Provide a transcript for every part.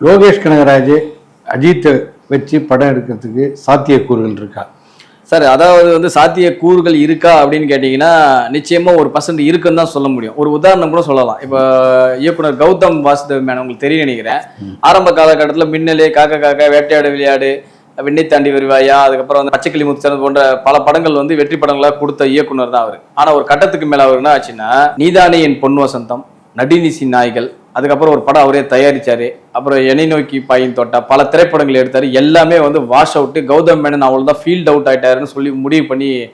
லோகேஷ் கனகராஜ் அஜித்தை வச்சு படம் எடுக்கிறதுக்கு சாத்தியக்கூறுகள் இருக்கா? சார் அதாவது வந்து சாத்திய கூறுகள் இருக்கா அப்படின்னு கேட்டிங்கன்னா நிச்சயமா ஒரு பர்சன்ட் இருக்குன்னு தான் சொல்ல முடியும். ஒரு உதாரணம் கூட சொல்லலாம். இப்போ இயக்குனர் கௌதம் வாசுதேவ் மேன் உங்களுக்கு தெரியும் நினைக்கிறேன். ஆரம்ப காலகட்டத்தில் மின்னலே காக்க காக்க வேட்டையாடு விளையாடு விண்ணை தாண்டி வருவாயா அதுக்கப்புறம் வந்து பச்சைக்கிளி முத்துச்சரன் போன்ற பல படங்கள் வந்து வெற்றி படங்களா கொடுத்த இயக்குனர் தான் அவர். ஆனா ஒரு கட்டத்துக்கு மேல அவர் என்ன ஆச்சுன்னா நீதானே என் பொன் வசந்தம் நடினிசி நாய்கள் அதுக்கப்புறம் ஒரு படம் அவரே தயாரிச்சாரு. அப்புறம் என்னை நோக்கி பாயின் தோட்டா பல திரைப்படங்கள் எடுத்தாரு. எல்லாமே வந்து வாஷ் அவுட்டு கௌதம் மேனன் அவ்வளோ தான் ஃபீல்ட் அவுட் ஆயிட்டாருன்னு சொல்லி முடிவு பண்ணி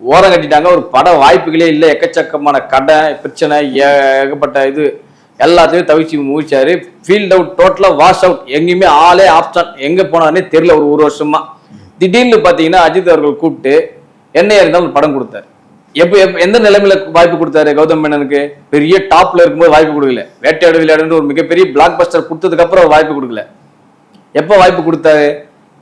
ஓரம் கட்டிட்டாங்க. ஒரு பட வாய்ப்புகளே இல்லை. எக்கச்சக்கமான கடை பிரச்சனை ஏ- ஏகப்பட்ட இது எல்லாத்தையும் தவிச்சு முடிச்சாரு. ஃபீல்ட் அவுட் டோட்டலாக வாஷ் அவுட் எங்கேயுமே ஆளே ஆப்ஷன் எங்கே போனாருன்னே தெரியல ஒரு ஒரு வருஷமா. திடீர்னு பார்த்தீங்கன்னா அஜித் அவர்கள் கூப்பிட்டு என்ன இருந்தால் ஒரு படம் கொடுத்தாரு. எப்போ எப்ப எந்த நிலைமையில வாய்ப்பு கொடுத்தாரு கௌதம் மேனனுக்கு? பெரிய டாப்ல இருக்கும்போது வாய்ப்பு கொடுக்கல. வேட்டையாடு விளையாடுன்னு ஒரு மிகப்பெரிய பிளாக் பஸ்டர் கொடுத்ததுக்கு அப்புறம் வாய்ப்பு கொடுக்கல. எப்போ வாய்ப்பு கொடுத்தாரு?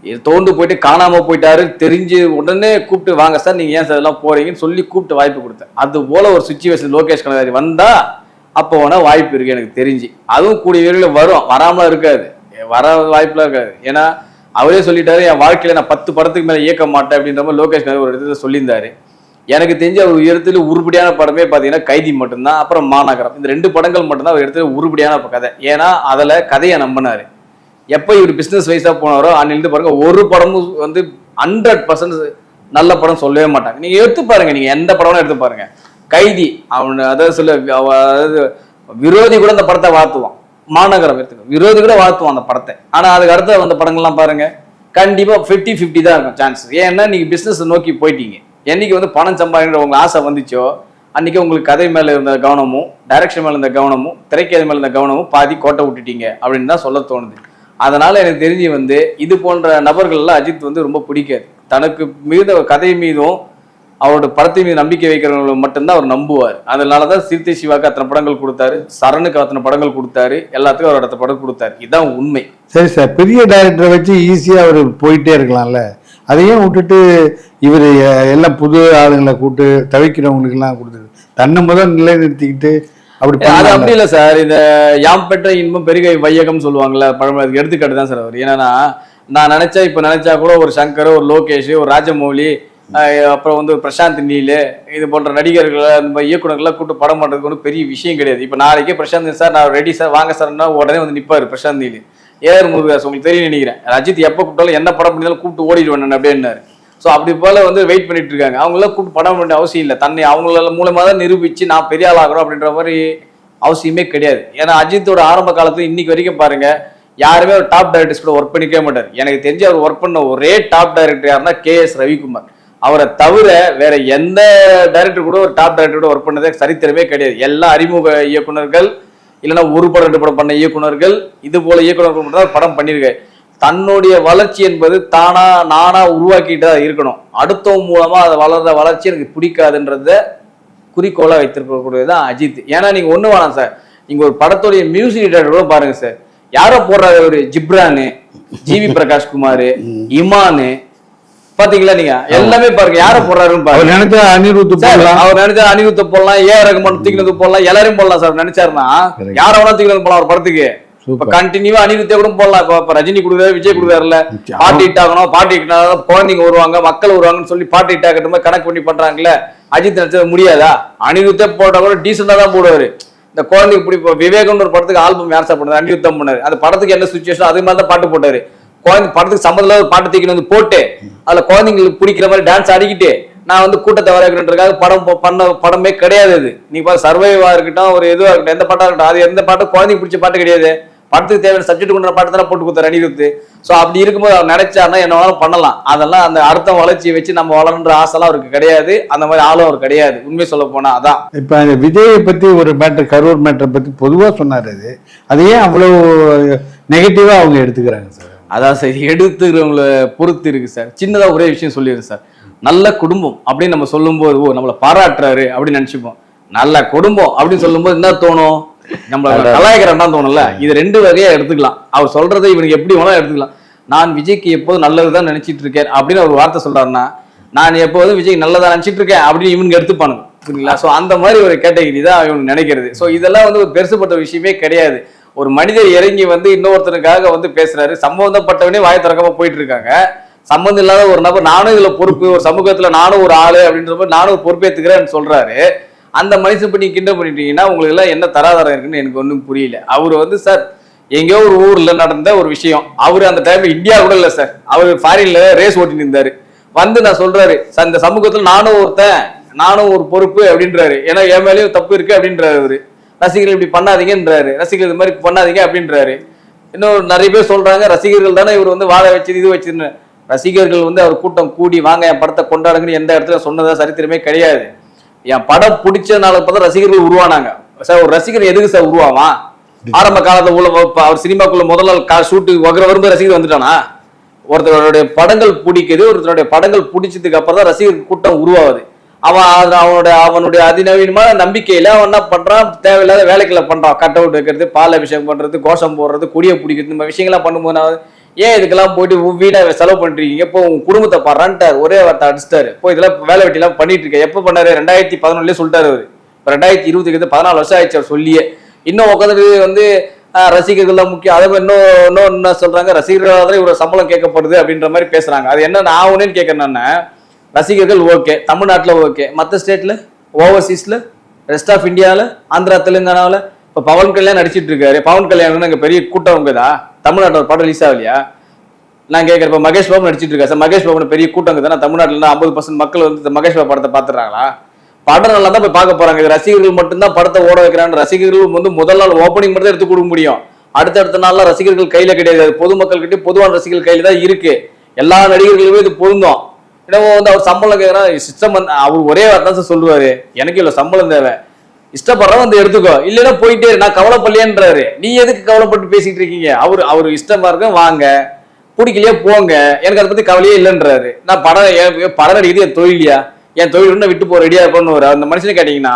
இது தோண்டு போயிட்டு காணாம போயிட்டாரு. தெரிஞ்சு உடனே கூப்பிட்டு வாங்க சார் நீங்க ஏன் சார் இதெல்லாம் போறீங்கன்னு சொல்லி கூப்பிட்டு வாய்ப்பு கொடுத்தேன். அது போல ஒரு சுச்சுவேஷன் லோகேஷ் கனகராஜ் வந்தா அப்போ வேணா வாய்ப்பு இருக்கு எனக்கு தெரிஞ்சு. அதுவும் கூடிய விரைவில் வரும். வராமலாம் இருக்காது. வர வாய்ப்புலாம் இருக்காது. ஏன்னா அவரே சொல்லிட்டாரு என் வாழ்க்கையில நான் பத்து படத்துக்கு மேல இயக்க மாட்டேன். அப்படின்ற மாதிரி லோகேஷ் கனகராஜ் ஒரு இடத்துல சொல்லியிருந்தாரு. எனக்கு தெரிஞ்ச அவர் இடத்துல உருப்படியான படமே பார்த்தீங்கன்னா கைதி மட்டும்தான் அப்புறம் மாநகரம். இந்த ரெண்டு படங்கள் மட்டும்தான் அவர் இடத்துல உருப்படியான கதை. ஏன்னா அதில் கதையை நம்பினாரு. எப்போ இவர் பிஸ்னஸ் வைஸாக போனாரோ அன்னிலிருந்து பாருங்கள் ஒரு படமும் வந்து ஹண்ட்ரட் பர்சன்ட் நல்ல படம் சொல்லவே மாட்டாங்க. நீங்கள் எடுத்து பாருங்கள் நீங்கள் எந்த படம்னு எடுத்து பாருங்கள் கைதி அவன் அதாவது சொல்ல அதாவது விரோதி கூட அந்த படத்தை வாழ்த்துவான். மாநகரம் எடுத்துக்க விரோதி கூட வாழ்த்துவான் அந்த படத்தை. ஆனால் அதுக்கு அடுத்த அந்த படங்கள்லாம் பாருங்க கண்டிப்பாக ஃபிஃப்டி ஃபிஃப்டி தான் இருக்கும் சான்ஸ் ஏன்னா நீங்கள் பிஸ்னஸ் நோக்கி போயிட்டீங்க. என்னைக்கு வந்து பணம் சம்பாதிக்கிற உங்க ஆசை வந்துச்சோ அன்னைக்கு உங்களுக்கு கதை மேல இருந்த கவனமும் டைரக்ஷன் மேல இருந்த கவனமும் திரைக்கதை மேல இருந்த கவனமும் பாதி கோட்டை விட்டுட்டீங்க அப்படின்னு தான் சொல்ல தோணுது. அதனால எனக்கு தெரிஞ்சு வந்து இது போன்ற நபர்கள்லாம் அஜித் வந்து ரொம்ப பிடிக்காது. தனக்கு மிகுந்த கதை மீதும் அவரோட படத்தை மீது நம்பிக்கை வைக்கிறவங்களை மட்டும்தான் அவர் நம்புவார். அதனால தான் சிறுத்தை சிவாக்கு அத்தனை படங்கள் கொடுத்தாரு சரணுக்கு அத்தனை படங்கள் கொடுத்தாரு எல்லாத்துக்கும் அவர் அடுத்த படம் கொடுத்தாரு. இதுதான் உண்மை. சரி சார் பெரிய டைரக்டரை வச்சு ஈஸியாக அவர் போயிட்டே இருக்கலாம்ல? அதையும் விட்டுட்டு இவர் எல்லாம் புது ஆளுங்களை கூட்டு தவிக்கிறவங்களுக்கெல்லாம் கொடுத்துரு தன்னை முதல் நிலைநிறுத்திக்கிட்டு அப்படி அது. அப்படி இல்லை சார். இந்த யாம் பெற்ற இன்பம் பெருகை வையகம் சொல்லுவாங்கல்ல பழமொழி அதுக்கு எடுத்துக்காட்டு தான் சார் அவர். என்னன்னா நான் நினைச்சா இப்போ நினைச்சா கூட ஒரு சங்கர் ஒரு லோகேஷ் ஒரு ராஜமௌலி அப்புறம் வந்து பிரசாந்த் நீலு இது போன்ற நடிகர்களை அந்த இயக்குனர்கள்லாம் கூப்பிட்டு படம் பண்ணுறதுக்கு ஒன்றும் பெரிய விஷயம் கிடையாது. இப்போ நாளைக்கே பிரசாந்த் சார் நான் ரெடி சார் வாங்க சார்னா உடனே வந்து நிற்பாரு பிரசாந்த் நீல். ஏஆர் முருகதாஸ் உங்களுக்கு தெரியும் நினைக்கிறேன். அஜித் எப்போ கூப்பிட்டாலும் என்ன படம் பண்ணினாலும் கூப்பிட்டு ஓடிடுவேன் அப்படின்னாரு ஸோ அப்படி போல வந்து வெயிட் பண்ணிட்டு இருக்காங்க. அவங்களாம் கூப்பிட்டு படம் பண்ண அவசியம் இல்லை. தன்னை அவங்கள மூலமாக தான் நிரூபித்து நான் பெரிய ஆள் ஆகிறோம் அப்படின்ற மாதிரி அவசியமே கிடையாது. ஏன்னா அஜித்தோட ஆரம்ப காலத்தில் இன்னைக்கு வரைக்கும் பாருங்க யாருமே ஒரு டாப் டைரக்டர்ஸ் கூட ஒர்க் பண்ணிக்கவே மாட்டார். எனக்கு தெரிஞ்சு அவர் ஒர்க் பண்ண ஒரே டாப் டைரக்டர் யாருன்னா கே எஸ் ரவிக்குமார். அவரை தவிர வேற எந்த டைரக்டர் கூட ஒரு டாப் டைரக்டர் கூட ஒர்க் பண்ணதே சரித்திரமே கிடையாது. எல்லா அறிமுக இயக்குனர்கள் இல்லைன்னா ஒரு படம் ரெண்டு படம் பண்ண இயக்குனர்கள் இது போல இயக்குனர்கள் மட்டும் படம் பண்ணியிருக்காரு தன்னுடைய வளர்ச்சி என்பது தானா நானா உருவாக்கிட்டு தான் இருக்கணும். அடுத்தவங்க மூலமா அதை வளர்ற வளர்ச்சி எனக்கு பிடிக்காதுன்றத குறிக்கோளா வைத்திருக்கக்கூடியது தான் அஜித். ஏன்னா நீங்க ஒண்ணு வேணாம் சார். நீங்க ஒரு படத்துடைய மியூசிக் டேரக்டர் கூட பாருங்க சார். யாரோ போடுறாரு ஒரு ஜிப்ரானு ஜிவி பிரகாஷ் குமார் இமானு பாத்தீங்களா நீங்க? எல்லாமே பாருங்க. யார போடுறாருன்னு அவர் பாருங்க நினைச்சா அனிருத் சார், போடலாம். அவர் நினைச்சா அனிருத்த போடலாம். ஏ ரகுமான் தூக்கினது போடலாம். எல்லாரையும் போடலாம் சார். நினைச்சாருன்னா. யார வேணா தூக்கினது போடலாம் ஒரு படத்துக்கு. இப்ப. கண்டினியூவா அனிருத்தே கூட போடலாம். இப்ப ரஜினி கொடுக்குறாரு விஜய் கொடுக்குறாருல்ல நிச்சயம். பாட்டு ஹிட் ஆகணும். பாட்டு ஹிட் குழந்தைங்க வருவாங்க மக்கள் வருவாங்கன்னு சொல்லி பாட்டு ஹிட் ஆகட்டும் கணக்கு பண்ணி பண்றாங்கல்ல. அஜித் நினைச்சது முடியாதா? அனிருத்தே போட்டா கூட டீசெண்டா தான் போடுவாரு. இந்த குழந்தைக்கு பிடிப்ப விவேகம்னு ஒரு படத்துக்கு ஆல்பம் யார் சார் பண்ணாரு? அனிருத்தம் பண்ணாரு. அந்த படத்துக்கு என்ன சுச்சுவேஷன் அது மாதிரி தான் பாட்டு போட்டாரு. குழந்தை படத்துக்கு சம்மந்தம் ஒரு பாட்டு தூக்கிட்டு வந்து போட்டு அதுல குழந்தைங்களுக்கு பிடிக்கிற மாதிரி டான்ஸ் ஆடிக்கிட்டு நான் வந்து கூட்டத்தை வரவேற்கிறதுக்காக படம் பண்ண படமே கிடையாது இது. நீ பாரு சர்வைவா இருக்கட்டும் ஒரு இதுவா இருக்கட்டும் எந்த பாட்டா இருக்கட்டும் அது எந்த பாட்டும் குழந்தைக்கு பிடிச்ச பாட்டு கிடையாது. படத்துக்கு தேவையான சப்ஜெக்ட் கொண்ட பாட்டு தானே போட்டு கொடுத்தாரு அணிவித்து ஸோ அப்படி இருக்கும்போது அவர் நினைச்சாருன்னா என்ன வேணாலும் பண்ணலாம். அதெல்லாம் அந்த அடுத்த வளர்ச்சியை வச்சு நம்ம வளரன்ற ஆசைலாம் அவருக்கு கிடையாது. அந்த மாதிரி ஆளும் அவர் கிடையாது. உண்மை சொல்ல போனா அதான். இப்போ அந்த விஜயை பற்றி ஒரு மேட்டர் கரூர் மேட்டரை பற்றி பொதுவாக சொன்னார் அது. அதையே அவ்வளோ நெகட்டிவாக அவங்க எடுத்துக்கிறாங்க சார் அதான் சார் எடுத்துக்கிறவங்கள பொறுத்து இருக்கு சார். சின்னதா ஒரே விஷயம் சொல்லிடுறேன் சார். நல்ல குடும்பம் அப்படின்னு நம்ம சொல்லும்போது ஓ நம்மளை பாராட்டுறாரு அப்படின்னு நினைச்சுப்போம். நல்ல குடும்பம் அப்படின்னு சொல்லும்போது என்ன தோணும்? நம்மள கலாய்க்கிறேன் தான் தோணும்ல. இது ரெண்டு வகையா எடுத்துக்கலாம். அவர் சொல்றதை இவனுக்கு எப்படி வேணாலும் எடுத்துக்கலாம். நான் விஜய்க்கு எப்போதும் நல்லதுதான் நினைச்சிட்டு இருக்கேன் அப்படின்னு ஒரு வார்த்தை சொல்றாருன்னா நான் எப்போதும் விஜய் நல்லதா நினைச்சிட்டு இருக்கேன் அப்படின்னு இவனுக்கு எடுத்துப்பானுங்க. புரியுங்களா ஸோ அந்த மாதிரி ஒரு கேட்டகரி தான் இவனுக்கு நினைக்கிறது. ஸோ இதெல்லாம் வந்து ஒரு பெருசுப்பட்ட விஷயமே கிடையாது. ஒரு மனிதர் இறங்கி வந்து இன்னொருத்தனுக்காக வந்து பேசுறாரு. சம்பந்தப்பட்டவனே வாய் திறக்காம போயிட்டு இருக்காங்க சம்பந்தம் இல்லாத ஒரு நபர் நானும் இதுல பொறுப்பு ஒரு சமூகத்துல நானும் ஒரு ஆளு அப்படின்ற மாதிரி நானும் ஒரு பொறுப்பேத்துக்கிறேன்னு சொல்றாரு. அந்த மனுஷன் இப்ப நீங்க கிண்டல் பண்ணிட்டீங்கன்னா உங்களுக்கு எல்லாம் என்ன தராதரம் இருக்குன்னு எனக்கு ஒன்றும் புரியல. அவர் வந்து சார் எங்கேயோ ஒரு ஊர்ல நடந்த ஒரு விஷயம். அவர் அந்த டைம்ல இந்தியா கூட இல்ல சார். அவர் ஃபாரின்ல ரேஸ் ஓட்டின்னு இருந்தாரு. வந்து நான் சொல்றாரு "சார், இந்த சமூகத்துல நானும் ஒருத்தன் நானும் ஒரு பொறுப்பு அப்படின்றாரு. ஏன்னா என் மேலேயும் தப்பு இருக்கு அப்படின்றாரு அவரு. ரசிகர்கள் இப்படி பண்ணாதீங்கன்றாரு. ரசிகர்கள் இது மாதிரி பண்ணாதீங்க அப்படின்றாரு. இன்னும் நிறைய பேர் சொல்றாங்க ரசிகர்கள் தானே இவர் வந்து வாழ வச்சது இது வச்சதுன்னு. ரசிகர்கள் வந்து அவர் கூட்டம் கூடி வாங்க என் படத்தை கொண்டாடுங்கன்னு எந்த இடத்துல சொன்னதா சரித்திரமே கிடையாது. என் படம் பிடிச்சதுனால பார்த்தா ரசிகர்கள் உருவானாங்க. சார் ஒரு ரசிகர் எதுக்கு சார் உருவாமா? ஆரம்ப காலத்துல உள்ள அவர் சினிமாக்குள்ள முதல் நாள் ஷூட்டு வகுற வரும்போது ரசிகர் வந்துட்டானா? ஒருத்தருடைய படங்கள் பிடிக்குது ஒருத்தருடைய படங்கள் பிடிச்சதுக்கு அப்புறம் தான் ரசிகர் கூட்டம் உருவாகுது. அவன் அது அவனுடைய அவனுடைய அதிநவீனமான நம்பிக்கையில அவன் என்ன பண்றான்? தேவையில்லாத வேலைகளை பண்றான். கட் அவுட் வைக்கிறது பால் அபிஷேகம் பண்றது கோஷம் போடுறது கொடியை பிடிக்கிறது இந்த விஷயங்கள்லாம் பண்ணும்போது நான் ஏன் இதுக்கெல்லாம் போயிட்டு உன் வீடை செலவு பண்ணிருக்கீங்க இப்போ உங்க குடும்பத்தை பாடுறான்ட்டார் ஒரே வார்த்தை அடிச்சிட்டாரு. இப்போ இதெல்லாம் வேலை வெட்டிலாம் பண்ணிட்டு இருக்க. எப்போ பண்ணாரு? ரெண்டாயிரத்தி பதினொன்னுலேயே சொல்லிட்டாரு அவரு. இப்போ ரெண்டாயிரத்தி இருபதுக்கு பதினாலு வருஷம் ஆயிடுச்சு அவர் சொல்லியே. இன்னும் உட்காந்துட்டு வந்து ரசிகர்கள் தான் முக்கியம். அதே மாதிரி இன்னும் இன்னும் என்ன சொல்றாங்க? ரசிகர்களாக தான் இவ்வளவு சம்பளம் கேட்கப்படுது அப்படின்ற மாதிரி பேசுறாங்க. அது என்ன நான் ஒன்னேன்னு கேட்கறேன்னா ரசிகர்கள் ஓகே தமிழ்நாட்டில் ஓகே. மற்ற ஸ்டேட்ல ஓவர்சீஸ்ல ரெஸ்ட் ஆஃப் இந்தியாவில் ஆந்திரா தெலுங்கானாவில் இப்போ பவன் கல்யாண் நடிச்சிட்டு இருக்காரு. பவன் கல்யாணம் அங்கே பெரிய கூட்டம் இருக்குதா தமிழ்நாட்டில் ஒரு படம் ரிலீஸ் ஆகலையா? நான் கேட்குறப்ப மகேஷ் பாபு நடிச்சிட்டு இருக்கா? சார் மகேஷ் பாபு பெரிய கூட்டம் இருக்குதுன்னா தமிழ்நாட்டில் ஐம்பது பர்சன்ட் மக்கள் வந்து இந்த மகேஷ் பாபு படத்தை பார்த்துறாங்களா படம் நல்லா தான் போய் பார்க்க போறாங்க. இது ரசிகர்கள் மட்டும்தான் படத்தை ஓட வைக்கிறாங்க. ரசிகர்கள் வந்து முதல் நாள் ஓப்பனிங் மட்டும் தான் எடுத்து கொடுக்க முடியும். அடுத்தடுத்த நாள்லாம் ரசிகர்கள் கையில கிடையாது. பொதுமக்கள் கிட்டே பொதுவான ரசிகர்கள் கையில தான் இருக்கு. எல்லா நடிகர்களுமே இது பொருந்தும். என்னவோ வந்து அவர் சம்பளம் கேட்கறான் சிஸ்டம் வந்து அவர் ஒரே வார்த்தை தான் சொல்லுவாரு. எனக்கு இவ்வளோ சம்பளம் தேவை. இஷ்டப்படுறவன் வந்து எடுத்துக்கோ. இல்லைன்னா போயிட்டே நான் கவலைப்படலையேன்றாரு. நீ எதுக்கு கவலைப்பட்டு பேசிட்டு இருக்கீங்க? அவர் அவர் இஷ்டமா இருக்க வாங்க. பிடிக்கலையே போங்க. எனக்கு அதை பத்தி கவலையே இல்லைன்றாரு. நான் படம் என் படம் நடிக்கிறது என் தொழிலியா? என் தொழில் இன்னும் விட்டு போற ரெடியா இருக்கணும் அந்த மனுஷனை கேட்டீங்கன்னா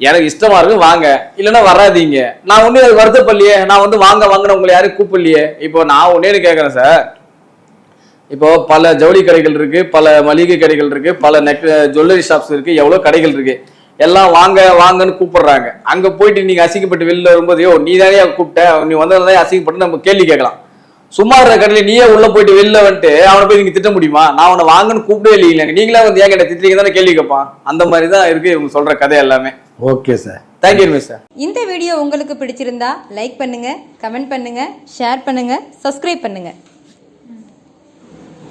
எனக்கு இஷ்டமா இருக்கு வாங்க. இல்லைன்னா வராதீங்க. நான் ஒன்னும் அது வருத்தப்படலையே. நான் வந்து வாங்க வாங்கின உங்களை யாரும் கூப்பிடலையே. இப்போ நான் ஒன்னே கேட்கறேன் சார் இப்போ பல ஜவுளி கடைகள் இருக்கு பல மளிகை கடைகள் இருக்கு பல நெக் ஜுவல்லரி ஷாப்ஸ் இருக்கு எவ்வளவு கடைகள் இருக்கு. எல்லாம் வாங்க வாங்கன்னு கூப்பிடுறாங்க. அங்க போயிட்டு நீங்க அசிங்கப்பட்டு வெளில வரும்போது யோ நீ தானே கூப்பிட்ட? நீ வந்ததானே அசிங்கப்பட்டு நம்ம கேள்வி கேட்கலாம். சும்மா இருக்கிற கடையில நீயே உள்ள போயிட்டு வெளில வந்துட்டு அவனை போய் நீங்க திட்ட முடியுமா? நான் அவனை வாங்கன்னு கூப்பிடவே இல்லைங்க நீங்களே வந்து ஏன் கேட்ட திட்டுறீங்க தானே கேள்வி கேட்பான். அந்த மாதிரி தான் இருக்கு இவங்க சொல்ற கதை எல்லாமே. Okay sir. Thank you miss sir இந்த வீடியோ உங்களுக்கு பிடிச்சிருந்தா லைக் பண்ணுங்க கமெண்ட் பண்ணுங்க ஷேர் பண்ணுங்க சப்ஸ்கிரைப் பண்ணுங்க.